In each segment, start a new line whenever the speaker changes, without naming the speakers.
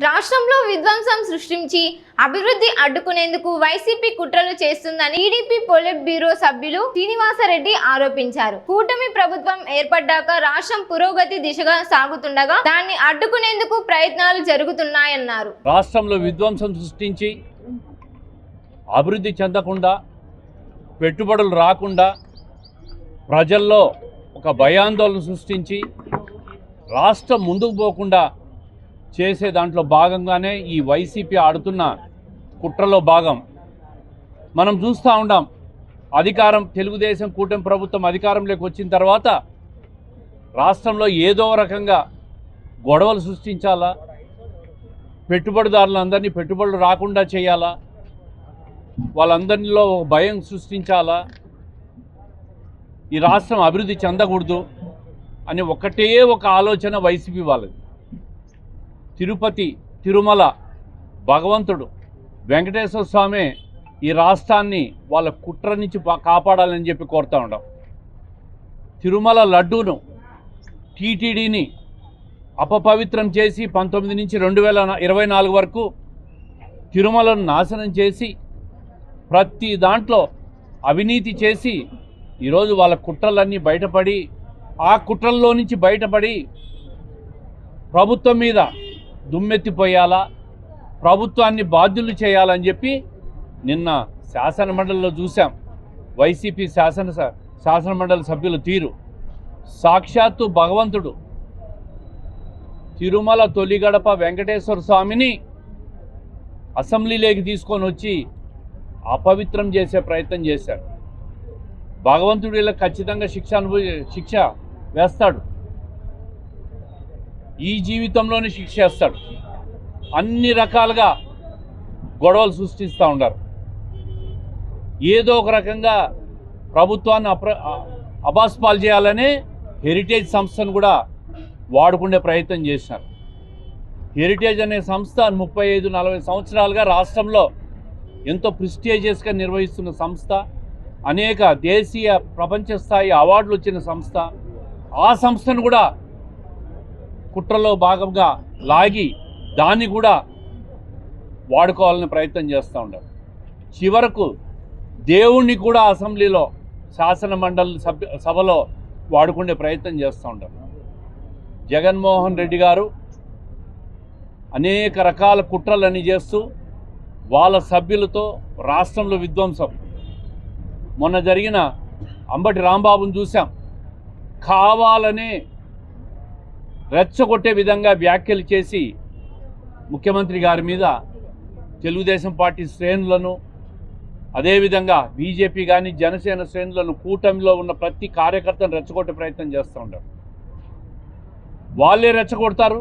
రాష్ట్రంలో విధ్వంసం సృష్టించి అభివృద్ధి అడ్డుకునేందుకు వైసీపీ కుట్రలు చేస్తుందని టీడీపీ పొలిట్ బ్యూరో సభ్యులు శ్రీనివాసరెడ్డి ఆరోపించారు. కూటమి ప్రభుత్వం ఏర్పడ్డాక రాష్ట్రం పురోగతి దిశగా సాగుతుండగా దాన్ని అడ్డుకునేందుకు ప్రయత్నాలు జరుగుతున్నాయన్నారు.
రాష్ట్రంలో విధ్వంసం సృష్టించి అభివృద్ధి చెందకుండా పెట్టుబడులు రాకుండా ప్రజల్లో ఒక భయాందోళన సృష్టించి రాష్ట్రం ముందుకు పోకుండా చేసే దాంట్లో భాగంగానే ఈ వైసీపీ ఆడుతున్న కుట్రలో భాగం. మనం చూస్తూ ఉండాం అధికారం తెలుగుదేశం కూటమి ప్రభుత్వం అధికారంలోకి వచ్చిన తర్వాత రాష్ట్రంలో ఏదో రకంగా గొడవలు సృష్టించాలా? పెట్టుబడిదారులందరినీ పెట్టుబడులు రాకుండా చేయాలా? వాళ్ళందరిలో ఒక భయం సృష్టించాలా? ఈ రాష్ట్రం అభివృద్ధి చెందకూడదు అని ఒకటే ఒక ఆలోచన వైసీపీ వాళ్ళది. తిరుపతి తిరుమల భగవంతుడు వెంకటేశ్వర స్వామి ఈ రాష్ట్రాన్ని వాళ్ళ కుట్ర నుంచి కాపాడాలని చెప్పి కోరుతా ఉన్నాం తిరుమల లడ్డూను టీటీడీని అపపవిత్రం చేసి పంతొమ్మిది నుంచి రెండు వేల ఇరవై నాలుగు వరకు తిరుమలను నాశనం చేసి ప్రతి దాంట్లో అవినీతి చేసి ఈరోజు వాళ్ళ కుట్రలన్నీ బయటపడి ఆ కుట్రల్లో నుంచి బయటపడి ప్రభుత్వం మీద దుమ్మెత్తిపోయాలా ప్రభుత్వాన్ని బాధ్యులు చేయాలని చెప్పి నిన్న శాసనమండలిలో చూసాం వైసీపీ శాసన శాసనమండలి సభ్యుల తీరు. సాక్షాత్తు భగవంతుడు. తిరుమల తొలిగడప వెంకటేశ్వర స్వామిని అసెంబ్లీలోకి తీసుకొని వచ్చి అపవిత్రం చేసే ప్రయత్నం చేశాడు. భగవంతుడు ఇలా ఖచ్చితంగా శిక్ష అనుభవి శిక్ష వేస్తాడు. ఈ జీవితంలోనే శిక్షేస్తాడు అన్ని రకాలుగా గొడవలు సృష్టిస్తూ ఉన్నారు. ఏదో ఒక రకంగా ప్రభుత్వాన్ని అప్ర అబాస్పాలు చేయాలనే హెరిటేజ్ సంస్థను కూడా వాడుకునే ప్రయత్నం చేసినారు. హెరిటేజ్ అనే సంస్థ ముప్పై ఐదు నలభై సంవత్సరాలుగా రాష్ట్రంలో ఎంతో ప్రిస్టేజియస్గా నిర్వహిస్తున్న సంస్థ అనేక దేశీయ ప్రపంచ స్థాయి అవార్డులు వచ్చిన సంస్థ ఆ సంస్థను కూడా కుట్రలో భాగంగా లాగి దాన్ని కూడా వాడుకోవాలని ప్రయత్నం చేస్తూ ఉంటారు చివరకు దేవుణ్ణి కూడా అసెంబ్లీలో శాసన మండలి సభ్య సభలో వాడుకునే ప్రయత్నం చేస్తూ ఉంటారు జగన్మోహన్ రెడ్డి గారు అనేక రకాల కుట్రలని చేస్తూ వాళ్ళ సభ్యులతో రాష్ట్రంలో విధ్వంసం. మొన్న జరిగిన అంబటి రాంబాబుని చూసాం కావాలనే రెచ్చగొట్టే విధంగా వ్యాఖ్యలు చేసి ముఖ్యమంత్రి గారి మీద తెలుగుదేశం పార్టీ శ్రేణులను అదేవిధంగా బీజేపీ కానీ జనసేన శ్రేణులను కూటమిలో ఉన్న ప్రతి కార్యకర్తను రెచ్చగొట్టే ప్రయత్నం చేస్తూ ఉంటారు వాళ్ళే రెచ్చగొడతారు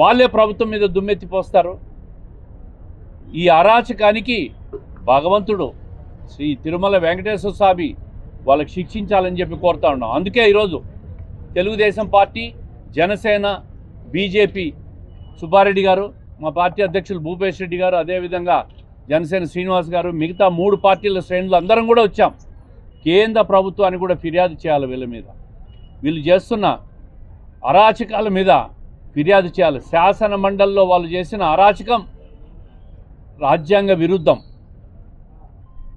వాళ్ళే ప్రభుత్వం మీద దుమ్మెత్తిపోస్తారు ఈ అరాచకానికి భగవంతుడు శ్రీ తిరుమల వెంకటేశ్వర స్వామి వాళ్ళకి శిక్షించాలని చెప్పి కోరుతా ఉన్నాం. అందుకే ఈరోజు తెలుగుదేశం పార్టీ జనసేన బీజేపీ సుబ్బారెడ్డి గారు మా పార్టీ అధ్యక్షులు భూపేష్ రెడ్డి గారు అదేవిధంగా జనసేన శ్రీనివాస్ గారు మిగతా మూడు పార్టీల శ్రేణులు అందరం కూడా వచ్చాం. కేంద్ర ప్రభుత్వానికి కూడా ఫిర్యాదు చేయాలి వీళ్ళ మీద. వీళ్ళు చేస్తున్న అరాచకాల మీద ఫిర్యాదు చేయాలి. శాసన మండలిలో వాళ్ళు చేసిన అరాచకం రాజ్యాంగ విరుద్ధం.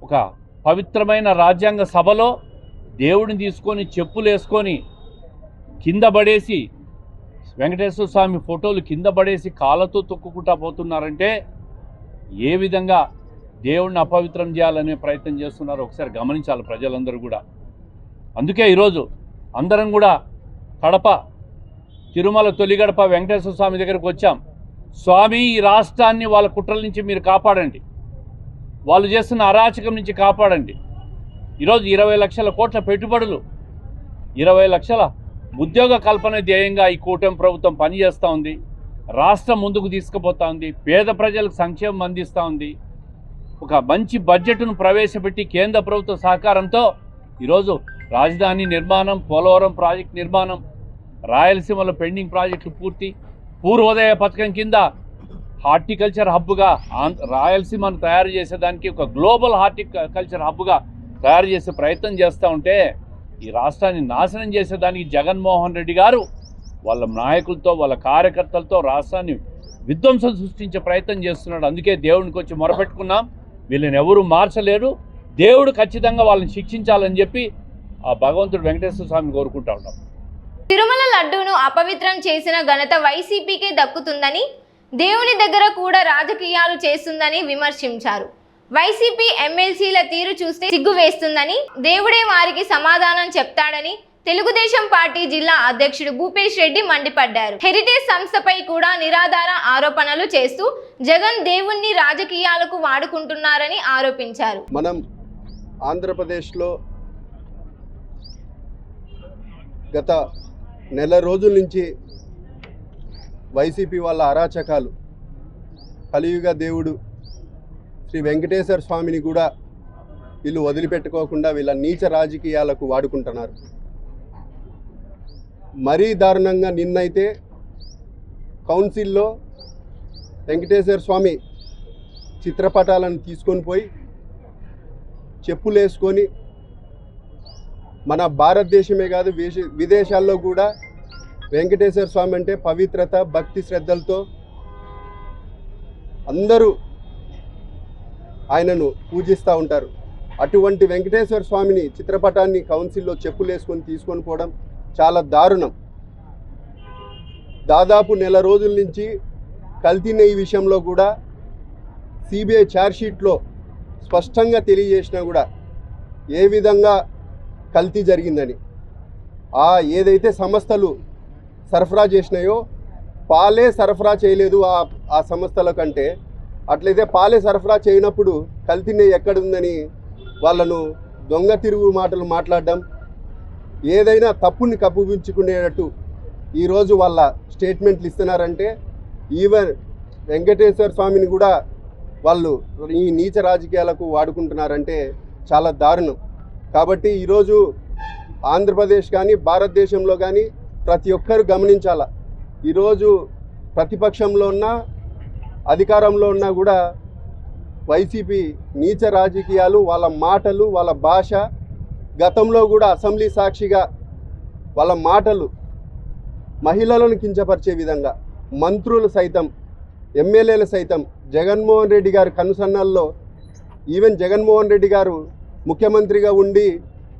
ఒక పవిత్రమైన రాజ్యాంగ సభలో దేవుడిని తీసుకొని చెప్పులు వేసుకొని కింద పడేసి వెంకటేశ్వర స్వామి ఫోటోలు కింద పడేసి కాళ్ళతో తొక్కుకుంటా పోతున్నారంటే ఏ విధంగా దేవుణ్ణి అపవిత్రం చేయాలనే ప్రయత్నం చేస్తున్నారో ఒకసారి గమనించాలి ప్రజలందరూ కూడా. అందుకే ఈరోజు అందరం కూడా కడప తిరుమల తొలిగడప వెంకటేశ్వర స్వామి దగ్గరకు వచ్చాం. స్వామి ఈ రాష్ట్రాన్ని వాళ్ళ కుట్రల నుంచి మీరు కాపాడండి. వాళ్ళు చేస్తున్న అరాచకం నుంచి కాపాడండి. ఈరోజు ఇరవై లక్షల కోట్ల పెట్టుబడులు ఇరవై లక్షల ఉద్యోగ కల్పన ధ్యేయంగా ఈ కూటమి ప్రభుత్వం పనిచేస్తూ ఉంది. రాష్ట్రం ముందుకు తీసుకుపోతా ఉంది. పేద ప్రజలకు సంక్షేమం అందిస్తూ ఉంది. ఒక మంచి బడ్జెట్ను ప్రవేశపెట్టి కేంద్ర ప్రభుత్వ సహకారంతో ఈరోజు రాజధాని నిర్మాణం పోలవరం ప్రాజెక్ట్ నిర్మాణం రాయలసీమలో పెండింగ్ ప్రాజెక్టులు పూర్తి. పూర్వోదయ పథకం కింద హార్టికల్చర్ హబ్గా రాయలసీమను తయారు చేసేదానికి ఒక గ్లోబల్ హార్టికల్చర్ హబ్గా తయారు చేసే ప్రయత్నం చేస్తూ ఉంటే ఈ రాష్ట్రాన్ని నాశనం చేసేదానికి జగన్మోహన్ రెడ్డి గారు వాళ్ళ నాయకులతో వాళ్ళ కార్యకర్తలతో రాష్ట్రాన్ని విధ్వంసం సృష్టించే ప్రయత్నం చేస్తున్నాడు. అందుకే దేవునికి వచ్చి మొరపెట్టుకున్నాం. వీళ్ళని ఎవరు మార్చలేరు. దేవుడు ఖచ్చితంగా వాళ్ళని శిక్షించాలని చెప్పి ఆ భగవంతుడు వెంకటేశ్వర స్వామిని కోరుకుంటా ఉన్నాం.
తిరుమల లడ్డూను అపవిత్రం చేసిన ఘనత వైసీపీకే దక్కుతుందని దేవుని దగ్గర కూడా రాజకీయాలు చేస్తుందని విమర్శించారు. వైసీపీ ఎమ్మెల్సీల తీరు చూస్తే సిగ్గు వేస్తుందని దేవుడే వారికి సమాధానం చెప్తాడని తెలుగుదేశం పార్టీ జిల్లా అధ్యక్షుడు భూపేష్ రెడ్డి మండిపడ్డారు. హెరిటేజ్ సంస్థపై కూడా నిరాధార ఆరోపణలు చేస్తూ జగన్ దేవుణ్ణి రాజకీయాలకు వాడుకుంటున్నారని ఆరోపించారు.
మనం ఆంధ్రప్రదేశ్లో గత నెల రోజుల నుంచి వైసీపీ వాళ్ళ అరాచకాలు కలియుగ దేవుడు శ్రీ వెంకటేశ్వర స్వామిని కూడా వీళ్ళు వదిలిపెట్టుకోకుండా వీళ్ళ నీచ రాజకీయాలకు వాడుకుంటున్నారు. మరీ దారుణంగా నిన్నైతే కౌన్సిల్లో వెంకటేశ్వర స్వామి చిత్రపటాలను తీసుకొని పోయి చెప్పులేసుకొని మన భారతదేశమే కాదు వేష- విదేశాల్లో కూడా వెంకటేశ్వర స్వామి అంటే పవిత్రత భక్తి శ్రద్ధలతో అందరూ ఆయనను పూజిస్తూ ఉంటారు. అటువంటి వెంకటేశ్వర స్వామిని చిత్రపటాన్ని కౌన్సిల్లో చెప్పులు వేసుకొని తీసుకొని పోవడం చాలా దారుణం. దాదాపు నెల రోజుల నుంచి కల్తీ నెయ్యి విషయంలో కూడా సిబిఐ ఛార్జ్షీట్లో స్పష్టంగా తెలియజేసినా కూడా ఏ విధంగా కల్తీ జరిగిందని. ఆ ఏదైతే సంస్థలు సరఫరా చేసినాయో పాలే సరఫరా చేయలేదు ఆ ఆ సంస్థల కంటే. అట్లయితే పాలే సరఫరా చేయనప్పుడు కల్తీ నెయ్యి ఎక్కడుందని వాళ్ళను దొంగ తిరుగు మాటలు మాట్లాడడం ఏదైనా తప్పుని కప్పుపించుకునేటట్టు ఈరోజు వాళ్ళ స్టేట్మెంట్లు ఇస్తున్నారంటే ఈవెన్ వెంకటేశ్వర స్వామిని కూడా వాళ్ళు ఈ నీచ రాజకీయాలకు వాడుకుంటున్నారంటే చాలా దారుణం. కాబట్టి ఈరోజు ఆంధ్రప్రదేశ్ కానీ భారతదేశంలో కానీ ప్రతి ఒక్కరు గమనించాల? ఈరోజు ప్రతిపక్షంలో ఉన్న అధికారంలో ఉన్నా కూడా వైసీపీ నీచ రాజకీయాలు వాళ్ళ మాటలు వాళ్ళ భాష గతంలో కూడా అసెంబ్లీ సాక్షిగా వాళ్ళ మాటలు మహిళలను కించపరిచే విధంగా మంత్రులు సైతం ఎమ్మెల్యేలు సైతం జగన్మోహన్ రెడ్డి గారు కనుసన్నల్లో ఈవెన్ జగన్మోహన్ రెడ్డి గారు ముఖ్యమంత్రిగా ఉండి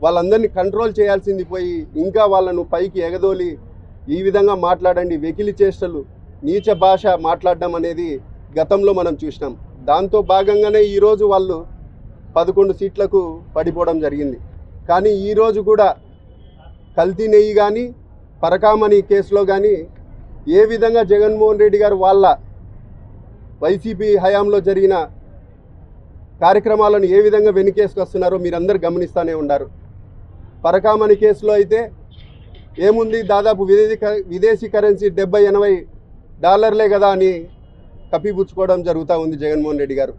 వాళ్ళందరినీ కంట్రోల్ చేయాల్సింది పోయి ఇంకా వాళ్ళను పైకి ఎగదోలి ఈ విధంగా మాట్లాడండి. వెకిలి చేష్టలు నీచ భాష మాట్లాడడం అనేది గతంలో మనం చూసినాం. దాంతో భాగంగానే ఈరోజు వాళ్ళు పదకొండు సీట్లకు పడిపోవడం జరిగింది. కానీ ఈరోజు కూడా కల్తీ నెయ్యి కానీ పరకామణి కేసులో కానీ ఏ విధంగా జగన్మోహన్ రెడ్డి గారు వాళ్ళ వైసీపీ హయాంలో జరిగిన కార్యక్రమాలను ఏ విధంగా వెనుకేసుకొస్తున్నారో మీరందరూ గమనిస్తూనే ఉన్నారు. పరకామణి కేసులో అయితే ఏముంది? దాదాపు విదేశీ విదేశీ కరెన్సీ డెబ్బై ఎనభై డాలర్లే కదా అని కప్పిపుచ్చుకోవడం జరుగుతూ ఉంది జగన్మోహన్ రెడ్డి గారు.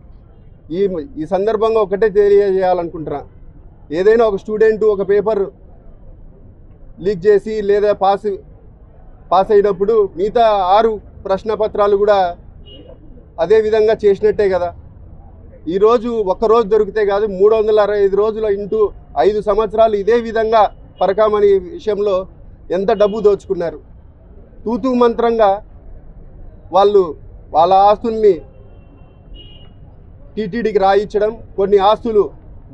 ఈ ఈ సందర్భంగా ఒకటే తెలియజేయాలనుకుంటున్నా. ఏదైనా ఒక స్టూడెంట్ ఒక పేపర్ లీక్ చేసి లేదా పాస్ పాస్ అయినప్పుడు మిగతా ఆరు ప్రశ్న పత్రాలు కూడా అదే విధంగా చేసినట్టే కదా. ఈరోజు ఒక్కరోజు దొరికితే కాదు మూడు వందల అరవై ఐదు రోజుల ఇంటూ ఐదు సంవత్సరాలు ఇదే విధంగా పరకామని విషయంలో ఎంత డబ్బు దోచుకున్నారు. తూతూ మంత్రంగా వాళ్ళు వాళ్ళ ఆస్తుల్ని టీటీడీకి రాయించడం కొన్ని ఆస్తులు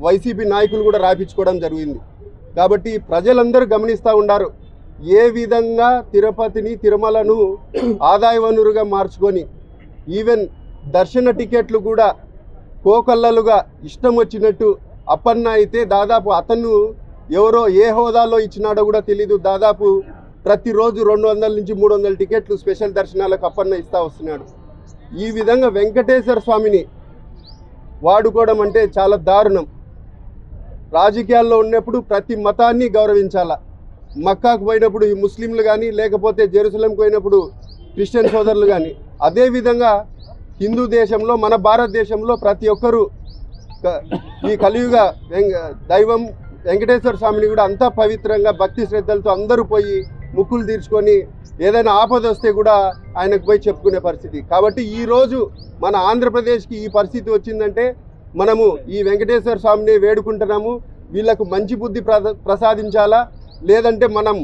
వైసీపీ నాయకులు కూడా రాయించుకోవడం జరిగింది. కాబట్టి ప్రజలందరూ గమనిస్తూ ఉన్నారు ఏ విధంగా తిరుపతిని తిరుమలను ఆదాయ వనరుగా మార్చుకొని ఈవెన్ దర్శన టికెట్లు కూడా కోకల్లలుగా ఇష్టం వచ్చినట్టు అప్పన్న అయితే దాదాపు అతను ఎవరో ఏ హోదాలో ఇచ్చినాడో కూడా తెలీదు. దాదాపు ప్రతిరోజు రెండు వందల నుంచి మూడు వందల టికెట్లు స్పెషల్ దర్శనాలకు అప్పన్న ఇస్తూ వస్తున్నాడు. ఈ విధంగా వెంకటేశ్వర స్వామిని వాడుకోవడం అంటే చాలా దారుణం. రాజకీయాల్లో ఉన్నప్పుడు ప్రతి మతాన్ని గౌరవించాల. మక్కాకు పోయినప్పుడు ఈ ముస్లింలు కానీ లేకపోతే జెరూసలంకి పోయినప్పుడు క్రిస్టియన్ సోదరులు కానీ అదేవిధంగా హిందూ దేశంలో మన భారతదేశంలో ప్రతి ఒక్కరూ ఈ కలియుగ దైవం వెంకటేశ్వర స్వామిని కూడా అంతా పవిత్రంగా భక్తి శ్రద్ధలతో అందరూ పోయి ముక్కులు తీర్చుకొని ఏదైనా ఆపద వస్తే కూడా ఆయనకు పోయి చెప్పుకునే పరిస్థితి. కాబట్టి ఈరోజు మన ఆంధ్రప్రదేశ్కి ఈ పరిస్థితి వచ్చిందంటే మనము ఈ వెంకటేశ్వర స్వామిని వేడుకుంటున్నాము. వీళ్ళకు మంచి బుద్ధి ప్రసాదించాలా? లేదంటే మనం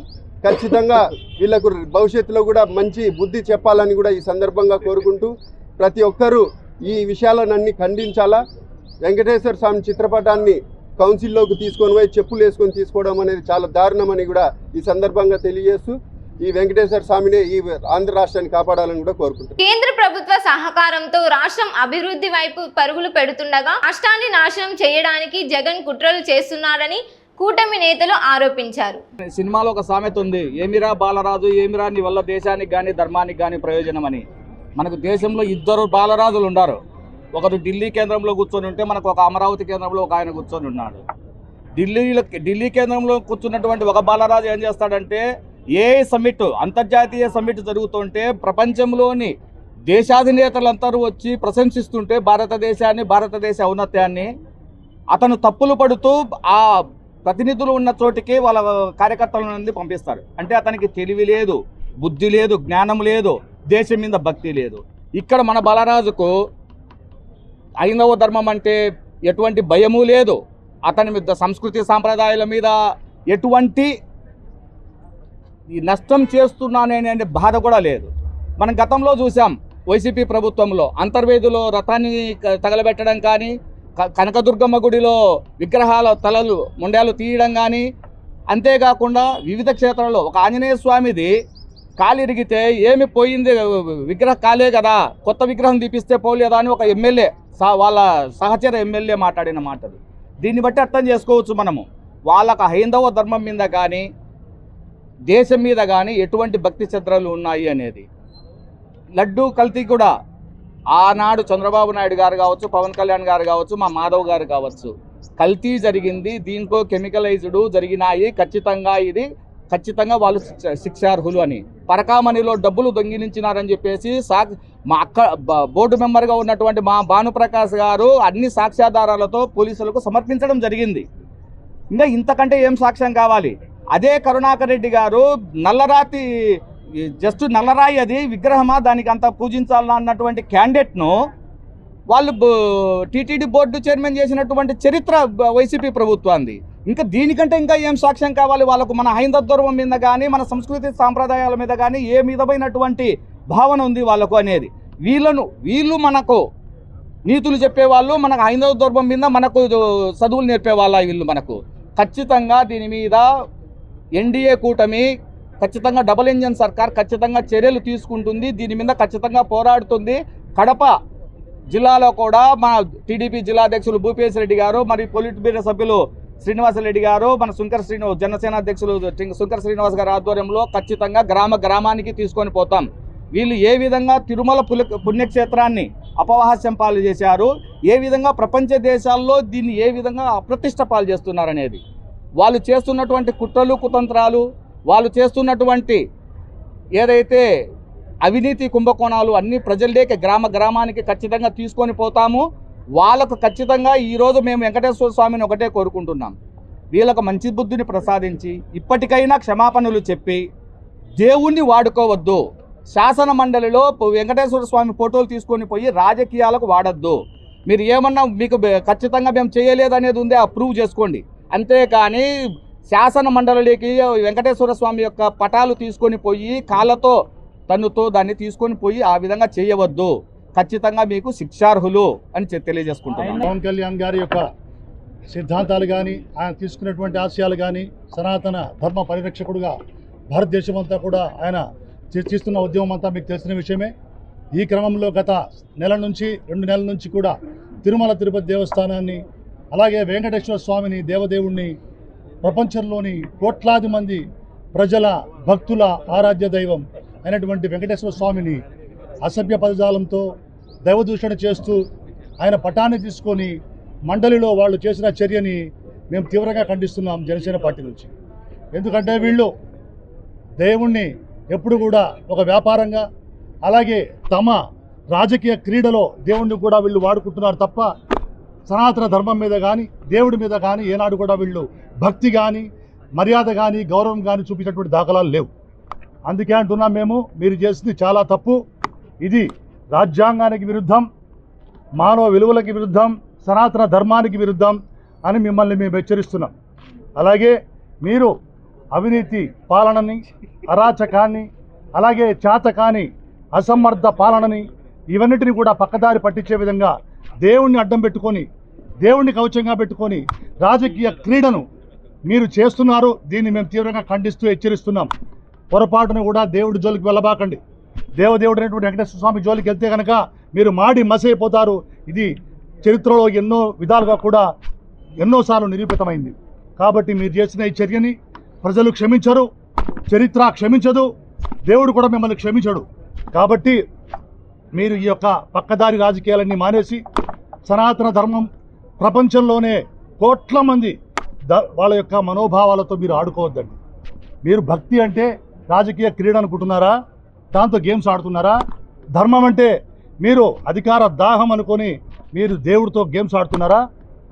ఖచ్చితంగా వీళ్ళకు భవిష్యత్తులో కూడా మంచి బుద్ధి చెప్పాలని కూడా ఈ సందర్భంగా కోరుకుంటూ ప్రతి ఒక్కరూ ఈ విషయాలన్నీ ఖండించాలా? వెంకటేశ్వర స్వామి చిత్రపటాన్ని కౌన్సిల్లోకి తీసుకొని పోయి చెప్పులు వేసుకొని తీసుకోవడం అనేది చాలా దారుణమని కూడా ఈ సందర్భంగా తెలియజేస్తూ ఈ వెంకటేశ్వర స్వామిని ఈ ఆంధ్ర రాష్ట్రాన్ని కాపాడాలని కూడా కోరుకుంటున్నాను
కేంద్ర ప్రభుత్వ సహకారంతో రాష్ట్రం అభివృద్ధి వైపు పరుగులు పెడుతుండగా రాష్ట్రాన్ని నాశనం చేయడానికి జగన్ కుట్రలు చేస్తున్నారని కూటమి నేతలు ఆరోపించారు.
సినిమాలో ఒక సామెత ఉంది ఏమిరా బాలరాజు ఏమిరా నీ వల్ల దేశానికి కానీ ధర్మానికి కానీ ప్రయోజనం అని మనకు దేశంలో ఇద్దరు బాలరాజులు ఉన్నారు ఒకరు ఢిల్లీ కేంద్రంలో కూర్చొని ఉంటే మనకు ఒక అమరావతి కేంద్రంలో ఒక ఆయన కూర్చొని ఉన్నాడు. ఢిల్లీలో ఢిల్లీ కేంద్రంలో కూర్చున్నటువంటి ఒక బాలరాజు ఏం చేస్తాడంటే ఏ సమ్మిట్ అంతర్జాతీయ సమ్మిట్ జరుగుతుంటే ప్రపంచంలోని దేశాధినేతలందరూ వచ్చి ప్రశంసిస్తుంటే భారతదేశాన్ని భారతదేశ ఔన్నత్యాన్ని అతను తప్పులు పడుతూ ఆ ప్రతినిధులు ఉన్న చోటికి వాళ్ళ కార్యకర్తల నుండి పంపిస్తారు. అంటే అతనికి తెలివి లేదు బుద్ధి లేదు జ్ఞానం లేదు దేశం మీద భక్తి లేదు. ఇక్కడ మన బలరాజుకు హైందవ ధర్మం అంటే ఎటువంటి భయము లేదు. అతని మీద సంస్కృతి సాంప్రదాయాల మీద ఎటువంటి ఈ నష్టం చేస్తున్నానే అనే బాధ కూడా లేదు. మనం గతంలో చూసాం వైసీపీ ప్రభుత్వంలో అంతర్వేదిలో రథాన్ని తగలబెట్టడం కానీ క- కనకదుర్గమ్మ గుడిలో విగ్రహాల తలలు ముండాలు తీయడం కానీ అంతేకాకుండా వివిధ క్షేత్రాల్లో ఒక ఆంజనేయ స్వామిది కాలిరిగితే ఏమి పోయింది? విగ్రహం కాలే కదా కొత్త విగ్రహం తీపిస్తే పోలేదా అని ఒక ఎమ్మెల్యే వాళ్ళ సహచర ఎమ్మెల్యే మాట్లాడిన మాటలు. దీన్ని బట్టి అర్థం చేసుకోవచ్చు మనము. వాళ్ళకు హైందవ ధర్మం మీద కానీ దేశం మీద కానీ ఎటువంటి భక్తి శ్రద్ధలు ఉన్నాయి అనేది. లడ్డు కల్తీ కూడా ఆనాడు చంద్రబాబు నాయుడు గారు కావచ్చు పవన్ కళ్యాణ్ గారు కావచ్చు మా మాధవ్ గారు కావచ్చు. కల్తీ జరిగింది దీంట్లో కెమికలైజ్డ్ జరిగినాయి ఖచ్చితంగా ఇది ఖచ్చితంగా వాళ్ళు శిక్ష- శిక్షార్హులు అని. పరకామణిలో డబ్బులు దొంగిలించినారని చెప్పేసి సా మా అక్క బోర్డు మెంబర్గా ఉన్నటువంటి మా భానుప్రకాష్ గారు అన్ని సాక్ష్యాధారాలతో పోలీసులకు సమర్పించడం జరిగింది. ఇంకా ఇంతకంటే ఏం సాక్ష్యం కావాలి? అదే కరుణాకర్ రెడ్డి గారు నల్లరాతి జస్ట్ నల్లరాయి అది విగ్రహమా? దానికి అంత పూజించాలన్నా అన్నటువంటి క్యాండిడేట్ను వాళ్ళు టీటీడీ బోర్డు చైర్మన్ చేసినటువంటి చరిత్ర వైసీపీ ప్రభుత్వాన్ని ఇంకా దీనికంటే ఇంకా ఏం సాక్ష్యం కావాలి? వాళ్ళకు మన హైందవ మీద కానీ మన సంస్కృతి సాంప్రదాయాల మీద కానీ ఏ విధమైనటువంటి భావన ఉంది వాళ్ళకు అనేది? వీళ్ళను వీళ్ళు మనకు నీతులు చెప్పేవాళ్ళు మనకు హైందవ దర్భం మీద మనకు చదువులు నేర్పేవాళ్ళ వీళ్ళు మనకు. ఖచ్చితంగా దీని మీద ఎన్డీఏ కూటమి ఖచ్చితంగా డబుల్ ఇంజన్ సర్కార్ ఖచ్చితంగా చర్యలు తీసుకుంటుంది. దీని మీద ఖచ్చితంగా పోరాడుతుంది. కడప జిల్లాలో కూడా మన టీడీపీ జిల్లా అధ్యక్షులు భూపేశ్ రెడ్డి గారు మరి పొలిట్ బ్యూరో సభ్యులు శ్రీనివాసరెడ్డి గారు మన శంకర్ శ్రీనివాస్ జనసేన అధ్యక్షులు టి- శంకర్ శ్రీనివాస్ గారి ఆధ్వర్యంలో ఖచ్చితంగా గ్రామ గ్రామానికి తీసుకొని పోతాం. వీళ్ళు ఏ విధంగా తిరుమల పుల పుణ్యక్షేత్రాన్ని అపహాస్యం పాలు చేశారు ఏ విధంగా ప్రపంచ దేశాల్లో దీన్ని ఏ విధంగా అప్రతిష్ట పాలు చేస్తున్నారనేది. వాళ్ళు చేస్తున్నటువంటి కుట్రలు కుతంత్రాలు వాళ్ళు చేస్తున్నటువంటి ఏదైతే అవినీతి కుంభకోణాలు అన్ని ప్రజల్లోకి గ్రామ గ్రామానికి ఖచ్చితంగా తీసుకొని పోతాము. వాళ్ళకు ఖచ్చితంగా ఈరోజు మేము వెంకటేశ్వర స్వామిని ఒకటే కోరుకుంటున్నాం. వీళ్ళకు మంచి బుద్ధిని ప్రసాదించి ఇప్పటికైనా క్షమాపణలు చెప్పి దేవుణ్ణి వాడుకోవద్దు. శాసన మండలిలో వెంకటేశ్వర స్వామి ఫోటోలు తీసుకొని పోయి రాజకీయాలకు వాడద్దు. మీరు ఏమన్నా మీకు ఖచ్చితంగా మేము చేయలేదనేది ఉందే ఆ ప్రూవ్ చేసుకోండి. అంతేకాని శాసన మండలికి వెంకటేశ్వర స్వామి యొక్క పటాలు తీసుకొని పోయి కాళ్ళతో తన్నుతో దాన్ని తీసుకొని పోయి ఆ విధంగా చేయవద్దు. ఖచ్చితంగా మీకు శిక్షార్హులు అని తెలియజేసుకుంటున్నాను.
పవన్ కళ్యాణ్ గారి యొక్క సిద్ధాంతాలు కానీ ఆయన తీసుకున్నటువంటి ఆశయాలు కానీ సనాతన ధర్మ పరిరక్షకుడుగా భారతదేశం అంతా కూడా ఆయన చర్చిస్తున్న ఉద్యమం అంతా మీకు తెలిసిన విషయమే. ఈ క్రమంలో గత నెల నుంచి రెండు నెలల నుంచి కూడా తిరుమల తిరుపతి దేవస్థానాన్ని అలాగే వెంకటేశ్వర స్వామిని దేవదేవుణ్ణి ప్రపంచంలోని కోట్లాది మంది ప్రజల భక్తుల ఆరాధ్య దైవం అయినటువంటి వెంకటేశ్వర స్వామిని అసభ్య పదజాలంతో దైవదూషణ చేస్తూ ఆయన పటాన్ని తీసుకొని మండలిలో వాళ్ళు చేసిన చర్యని మేము తీవ్రంగా ఖండిస్తున్నాం జనసేన పార్టీ నుంచి. ఎందుకంటే వీళ్ళు దేవుణ్ణి ఎప్పుడు కూడా ఒక వ్యాపారంగా అలాగే తమ రాజకీయ క్రీడలో దేవుణ్ణి కూడా వీళ్ళు వాడుకుంటున్నారు తప్ప సనాతన ధర్మం మీద కానీ దేవుడి మీద కానీ ఏనాడు కూడా వీళ్ళు భక్తి కానీ మర్యాద కానీ గౌరవం కానీ చూపించినటువంటి దాఖలాలు లేవు. అందుకే అంటున్నాం మేము మీరు చేసింది చాలా తప్పు. ఇది రాజ్యాంగానికి విరుద్ధం మానవ విలువలకి విరుద్ధం సనాతన ధర్మానికి విరుద్ధం అని మిమ్మల్ని మేము హెచ్చరిస్తున్నాం. అలాగే మీరు అవినీతి పాలనని అరాచకాన్ని అలాగే చాతకాని అసమర్థ పాలనని ఇవన్నిటిని కూడా పక్కదారి పట్టించే విధంగా దేవుణ్ణి అడ్డం పెట్టుకొని దేవుణ్ణి కవచంగా పెట్టుకొని రాజకీయ క్రీడను మీరు చేస్తున్నారు. దీన్ని మేము తీవ్రంగా ఖండిస్తూ హెచ్చరిస్తున్నాం. పొరపాటును కూడా దేవుడి జోలికి వెళ్ళబాకండి. దేవదేవుడు అనేటువంటి వెంకటేశ్వర స్వామి జోలికి వెళ్తే కనుక మీరు మాడి మసైపోతారు. ఇది చరిత్రలో ఎన్నో విధాలుగా కూడా ఎన్నోసార్లు నిరూపితమైంది. కాబట్టి మీరు చేసిన ఈ చర్యని ప్రజలు క్షమించరు చరిత్ర క్షమించదు దేవుడు కూడా మిమ్మల్ని క్షమించడు. కాబట్టి మీరు ఈ యొక్క పక్కదారి రాజకీయాలన్నీ మానేసి సనాతన ధర్మం ప్రపంచంలోనే కోట్ల మంది వాళ్ళ యొక్క మనోభావాలతో మీరు ఆడుకోవద్దండి. మీరు భక్తి అంటే రాజకీయ క్రీడ అనుకుంటున్నారా? దాంతో గేమ్స్ ఆడుతున్నారా? ధర్మం అంటే మీరు అధికార దాహం అనుకొని మీరు దేవుడితో గేమ్స్ ఆడుతున్నారా?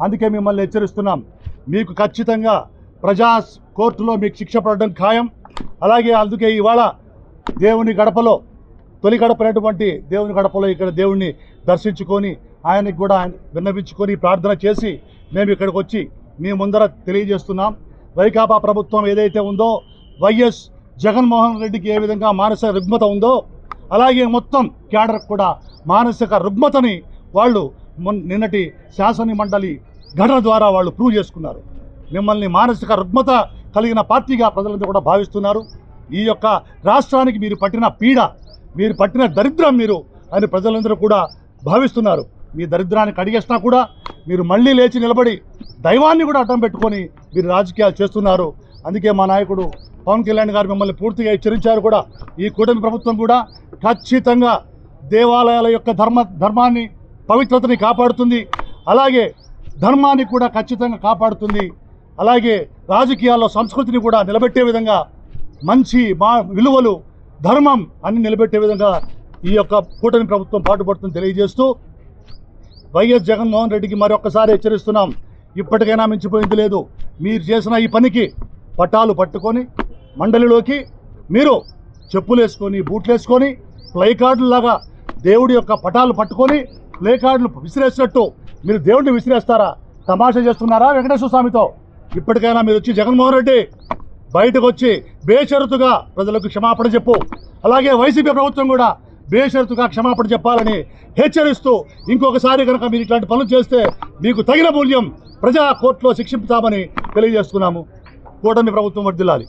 అందుకే మిమ్మల్ని హెచ్చరిస్తున్నాం. మీకు ఖచ్చితంగా ప్రజా కోర్టులో మీకు శిక్ష పడడం ఖాయం. అలాగే అందుకే ఇవాళ దేవుని గడపలో తొలి గడపనటువంటి దేవుని గడపలో ఇక్కడ దేవుణ్ణి దర్శించుకొని ఆయనకి కూడా ఆయన విన్నవించుకొని ప్రార్థన చేసి మేము ఇక్కడికి వచ్చి మీ ముందర తెలియజేస్తున్నాం. వైకాపా ప్రభుత్వం ఏదైతే ఉందో వైఎస్ జగన్మోహన్ రెడ్డికి ఏ విధంగా మానసిక రుగ్మత ఉందో అలాగే మొత్తం క్యాడర్ కూడా మానసిక రుగ్మతని వాళ్ళు నిన్నటి శాసన మండలి ఘటన ద్వారా వాళ్ళు ప్రూవ్ చేసుకున్నారు. మిమ్మల్ని మానసిక రుగ్మత కలిగిన పార్టీగా ప్రజలందరూ కూడా భావిస్తున్నారు. ఈ యొక్క రాష్ట్రానికి మీరు పట్టిన పీడ మీరు పట్టిన దరిద్రం మీరు అని ప్రజలందరూ కూడా భావిస్తున్నారు. మీ దరిద్రాన్ని కడిగేసినా కూడా మీరు మళ్ళీ లేచి నిలబడి దైవాన్ని కూడా అడ్డం పెట్టుకొని మీరు రాజకీయాలు చేస్తున్నారు. అందుకే మా నాయకుడు పవన్ కళ్యాణ్ గారు మిమ్మల్ని పూర్తిగా హెచ్చరించారు కూడా. ఈ కూటమి ప్రభుత్వం కూడా ఖచ్చితంగా దేవాలయాల యొక్క ధర్మ ధర్మాన్ని పవిత్రతని కాపాడుతుంది. అలాగే ధర్మాన్ని కూడా ఖచ్చితంగా కాపాడుతుంది. అలాగే రాజకీయాల్లో సంస్కృతిని కూడా నిలబెట్టే విధంగా మంచి మా విలువలు ధర్మం అన్ని నిలబెట్టే విధంగా ఈ యొక్క కూటమి ప్రభుత్వం పాటుపడుతుంది తెలియజేస్తూ వైఎస్ జగన్మోహన్ రెడ్డికి మరొకసారి హెచ్చరిస్తున్నాం. ఇప్పటికైనా మించిపోయింది లేదు. మీరు చేసిన ఈ పనికి పట్టాలు పట్టుకొని మండలిలోకి మీరు చెప్పులు వేసుకొని బూట్లు వేసుకొని ప్లై కార్డులాగా దేవుడి యొక్క పటాలు పట్టుకొని ప్లే కార్డులు విసిరేసినట్టు మీరు దేవుడిని విసిరేస్తారా? తమాషా చేస్తున్నారా వెంకటేశ్వర స్వామితో? ఇప్పటికైనా మీరు వచ్చి జగన్మోహన్ రెడ్డి బయటకు వచ్చి బేషరతుగా ప్రజలకు క్షమాపణ చెప్పు. అలాగే వైసీపీ ప్రభుత్వం కూడా బేషరతుగా క్షమాపణ చెప్పాలని హెచ్చరిస్తూ ఇంకొకసారి కనుక మీరు ఇట్లాంటి పనులు చేస్తే మీకు తగిన మూల్యం ప్రజా కోర్టులో శిక్షింపుతామని తెలియజేస్తున్నాము. కూటమి ప్రభుత్వం వర్దిల్లాలి